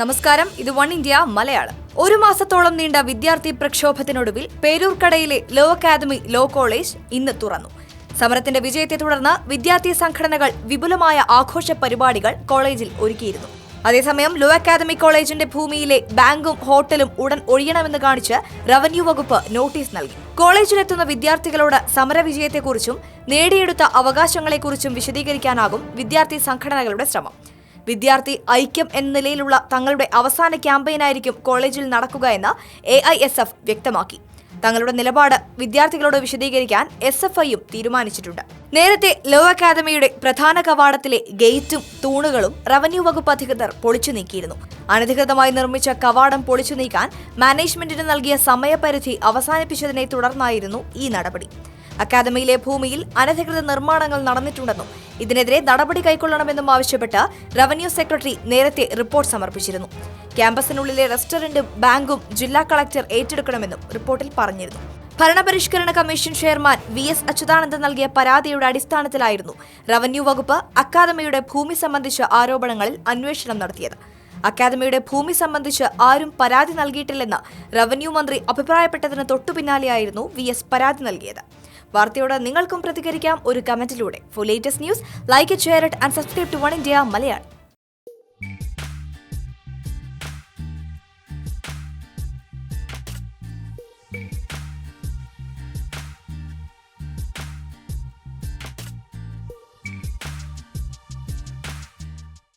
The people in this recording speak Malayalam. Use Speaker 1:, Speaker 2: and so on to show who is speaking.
Speaker 1: നമസ്കാരം. ഇത് വൺ ഇന്ത്യ മലയാളം. ഒരു മാസത്തോളം നീണ്ട വിദ്യാർത്ഥി പ്രക്ഷോഭത്തിനൊടുവിൽ പേരൂർക്കടയിലെ ലോ അക്കാദമി ലോ കോളേജ് ഇന്ന് തുറന്നു. സമരത്തിന്റെ വിജയത്തെ തുടർന്ന് വിദ്യാർത്ഥി സംഘടനകൾ വിപുലമായ ആഘോഷ പരിപാടികൾ കോളേജിൽ ഒരുക്കിയിരുന്നു. അതേസമയം ലോ അക്കാദമി കോളേജിന്റെ ഭൂമിയിലെ ബാങ്കും ഹോട്ടലും ഉടൻ ഒഴിയണമെന്ന് കാണിച്ച് റവന്യൂ വകുപ്പ് നോട്ടീസ് നൽകി. കോളേജിലെത്തുന്ന വിദ്യാർത്ഥികളോട് സമരവിജയത്തെക്കുറിച്ചും നേടിയെടുത്ത അവകാശങ്ങളെക്കുറിച്ചും വിശദീകരിക്കാനാകും വിദ്യാർത്ഥി സംഘടനകളുടെ ശ്രമം. വിദ്യാർത്ഥി ഐക്യം എന്ന നിലയിലുള്ള തങ്ങളുടെ അവസാന ക്യാമ്പയിനായിരിക്കും കോളേജിൽ നടക്കുക എന്ന് എ വ്യക്തമാക്കി. തങ്ങളുടെ നിലപാട് വിദ്യാർത്ഥികളോട് വിശദീകരിക്കാൻ എസ് എഫ് ഐയും തീരുമാനിച്ചിട്ടുണ്ട്. നേരത്തെ ലോ അക്കാദമിയുടെ പ്രധാന കവാടത്തിലെ ഗേറ്റും തൂണുകളും റവന്യൂ വകുപ്പ് അധികൃതർ പൊളിച്ചു നീക്കിയിരുന്നു. അനധികൃതമായി നിർമ്മിച്ച കവാടം പൊളിച്ചു നീക്കാൻ മാനേജ്മെന്റിന് നൽകിയ സമയപരിധി അവസാനിപ്പിച്ചതിനെ തുടർന്നായിരുന്നു ഈ നടപടി. അക്കാദമിയിലെ ഭൂമിയിൽ അനധികൃത നിർമ്മാണങ്ങൾ നടന്നിട്ടുണ്ടെന്നും ഇതിനെതിരെ നടപടി കൈക്കൊള്ളണമെന്നും ആവശ്യപ്പെട്ട് റവന്യൂ സെക്രട്ടറി നേരത്തെ റിപ്പോർട്ട് സമർപ്പിച്ചിരുന്നു. ക്യാമ്പസിനുള്ളിലെ റെസ്റ്റോറന്റും ബാങ്കും ജില്ലാ കളക്ടർ ഏറ്റെടുക്കണമെന്നും റിപ്പോർട്ടിൽ പറഞ്ഞിരുന്നു. ഭരണപരിഷ്കരണ commission chairman V S Achuthanandan നൽകിയ പരാതിയുടെ അടിസ്ഥാനത്തിലായിരുന്നു റവന്യൂ വകുപ്പ് അക്കാദമിയുടെ ഭൂമി സംബന്ധിച്ച ആരോപണങ്ങളിൽ അന്വേഷണം നടത്തിയത്. അക്കാദമിയുടെ ഭൂമി സംബന്ധിച്ച് ആരും പരാതി നൽകിയിട്ടില്ലെന്ന് റവന്യൂ മന്ത്രി അഭിപ്രായപ്പെട്ടതിന് തൊട്ടുപിന്നാലെയായിരുന്നു വി എസ് പരാതി നൽകിയത്. വാർത്തയോട് നിങ്ങൾക്കും പ്രതികരിക്കാം. ഒരു കമന്റിലൂടെ. For latest news like share it and subscribe to One India Malayalam